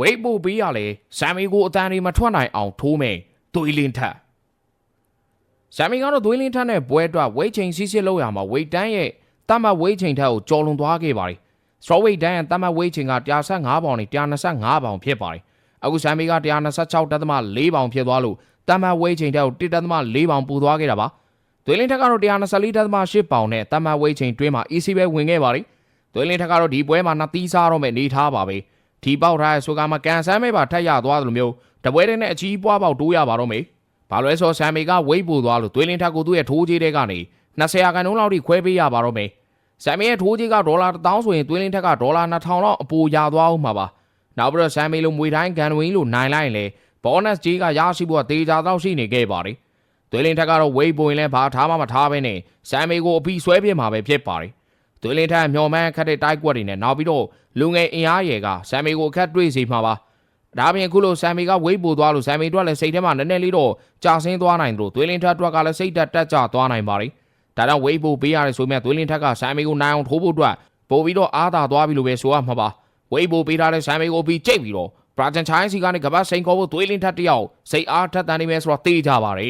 ဝိတ်ပို့ပေးရလေဆမ်မီကိုအတန်တွေမထွက်နိုင်အောင်ထိုးမယ်သွေးလင်းထက်ဆမ်မီကတော့သွေးလင်းထက်နဲ့ပွဲအတွက်ဝိတ်ချိန်စီးစစ်လို့ရမှာဝိတ်တန်းရဲ့တတ်မှတ်ဝိတ်ချိန်ထက်ကိုကျော်လွန်သွားခဲ့ပါတယ်စတော်ဝိတ်တန်းရဲ့တတ်မှတ်ဝိတ်ချိန်က115ပေါင်နဲ့125ပေါင်ဖြစ်ပါတယ်အခုဆမ်မီက126.4ပေါင်ဖြစ်သွားလို့တတ်မှတ်ဝိတ်ချိန်ထက်ကို1.4ပေါင်ပူသွားခဲ့တာပါသွေးလင်းထက်ကတော့124.8ပေါင်နဲ့တတ်မှတ်ဝိတ်ချိန်တွင်းမှာ EC ပဲဝင်ခဲ့ပါတယ်သွေးလင်းထက်ကတော့ဒီပွဲမှာနှစ်သီးစားတော့မဲ့နေထားပါပဲ ဒီပေါက်ထားတဲ့ဆိုကမှကန်ဆမ်းမဲပါထက်ရသွားတယ်လို့မျိုးတပွဲတဲ့နဲ့အကြီးပွားပေါက်တိုးရပါတော့မေ။ဘာလို့လဲဆိုဆမ်မေကဝိတ်ပူသွားလို့သွေးလင်းထက်ကိုသူ့ရဲ့ထိုးကြီးတဲ့ကနေ20ရာခိုင်နှုန်းလောက်ထိခွဲပေးရပါတော့မေ။ဆမ်မေရဲ့ထိုးကြီးကဒေါ်လာ1000ဆိုရင်သွေးလင်းထက်ကဒေါ်လာ2000လောက်အပိုရသွားအောင်မှာပါ။နောက်ပြီးတော့ဆမ်မေလိုမွေတိုင်းကန်ဝင်းလိုနိုင်လိုက်ရင်လေဘောနက်ကြီးကရရှိဖို့တေချာတော့ရှိနေခဲ့ပါတယ်။သွေးလင်းထက်ကတော့ဝိတ်ပူရင်လည်းဘာထားမှမထားဘဲနဲ့ဆမ်မေကိုအပြီးဆွဲပြစ်မှာပဲဖြစ်ပါတယ်။ သွေးလင်းထက်မျော်မှန်းခတ်တဲ့တိုက်ကွက်တွေနဲ့နောက်ပြီးတော့လူငယ်အင်အားရယ်ကဆမ်မီကိုအခက်တွေ့စီမှာပါဒါပြင်အခုလိုဆမ်မီကဝိတ်ပို့သွားလို့ဆမ်မီတို့ကလည်းစိတ်ထဲမှာနည်းနည်းလေးတော့ကြာဆင်းသွားနိုင်တယ်လို့သွေးလင်းထက်အတွက်ကလည်းစိတ်တက်တက်ကြသွားနိုင်ပါတယ်ဒါကြောင့်ဝိတ်ပို့ပေးရတဲ့ဆိုမြတ်သွေးလင်းထက်ကဆမ်မီကိုနိုင်အောင်ထိုးဖို့အတွက်ပို့ပြီးတော့အားသာသွားပြီလို့ပဲဆိုရမှာပါဝိတ်ပို့ပေးထားတဲ့ဆမ်မီကိုပြီးကြိတ်ပြီးတော့ပရာဂျန်ချိုင်းစီကနေကပတ်စိန်ခေါ်ဖို့သွေးလင်းထက်တယောက်စိတ်အားထက်တန်နေမယ်ဆိုတော့တေးကြပါလေ